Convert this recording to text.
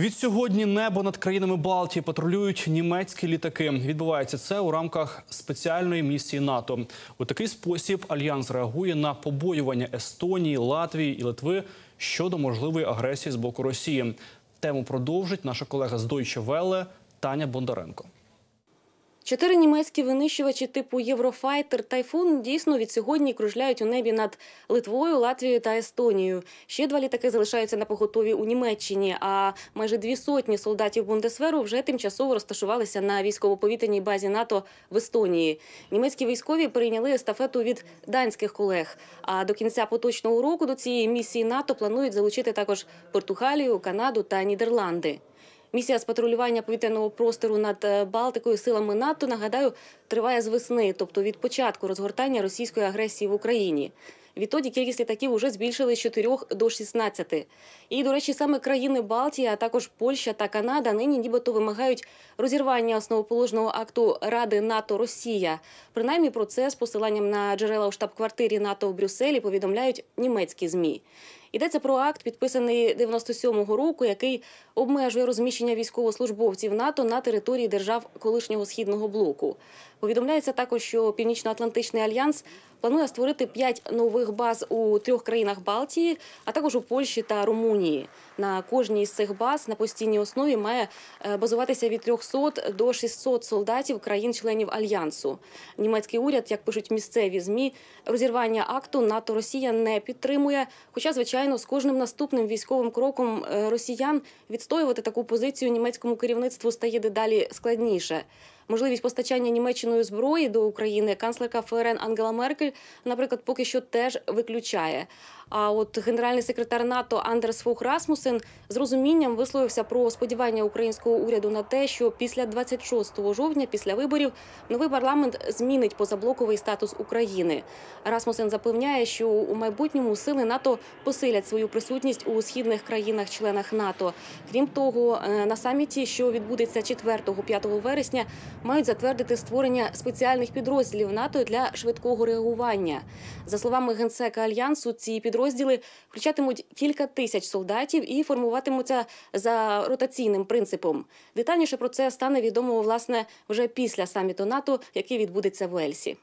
Від сьогодні небо над країнами Балтії патрулюють німецькі літаки. Відбувається це у рамках спеціальної місії НАТО. У такий спосіб альянс реагує на побоювання Естонії, Латвії і Литви щодо можливої агресії з боку Росії. Тему продовжить наша колега з Deutsche Welle Таня Бондаренко. Чотири німецькі винищувачі типу Єврофайтер Тайфун дійсно від сьогодні кружляють у небі над Литвою, Латвією та Естонією. Ще два літаки залишаються на поготові у Німеччині. А майже дві сотні солдатів Бундесверу вже тимчасово розташувалися на військово-повітряній базі НАТО в Естонії. Німецькі військові перейняли естафету від данських колег. А до кінця поточного року до цієї місії НАТО планують залучити також Португалію, Канаду та Нідерланди. Місія з патрулювання повітряного простору над е, Балтикою силами НАТО нагадаю триває з весни, тобто від початку розгортання російської агресії в Україні. Відтоді кількість літаків уже збільшили з 4 до 16. І, до речі, саме країни Балтії, а також Польща та Канада нині нібито вимагають розірвання основоположного акту Ради НАТО Росія. Принаймні про це з посиланням на джерела у штаб-квартирі НАТО в Брюсселі повідомляють німецькі змі. Йдеться про акт, підписаний 97-го року, який обмежує розміщення військовослужбовців НАТО на території держав колишнього східного блоку. Повідомляється також, що Північно-Атлантичний альянс планує створити п'ять нових баз у трьох країнах Балтії, а також у Польщі та Румунії. На кожній з цих баз на постійній основі має е, базуватися від 300 до 600 солдатів країн-членів альянсу. Німецький уряд, як пишуть місцеві змі, розірвання акту НАТО Росія не підтримує. Хоча, звичайно, з кожним наступним військовим кроком е, росіян відстоювати таку позицію німецькому керівництву стає дедалі складніше. Можливість постачання Німеччиною зброї до України канцлерка ФРН Ангела Меркель, наприклад, поки що теж виключає. А от генеральний секретар НАТО Андерс Фух Расмусен з розумінням висловився про сподівання українського уряду на те, що після 26 жовтня, після виборів, новий парламент змінить позаблоковий статус України. Расмусен запевняє, що у майбутньому сили НАТО посилять свою присутність у східних країнах-членах НАТО. Крім того, е, на саміті, що відбудеться 4-5 вересня, мають затвердити створення спеціальних підрозділів НАТО для швидкого реагування. За словами генсека альянсу, ці підрозділи включатимуть кілька тисяч солдатів і формуватимуться за ротаційним принципом. Детальніше про це стане відомо власне вже після саміту НАТО, який відбудеться в Ельсі.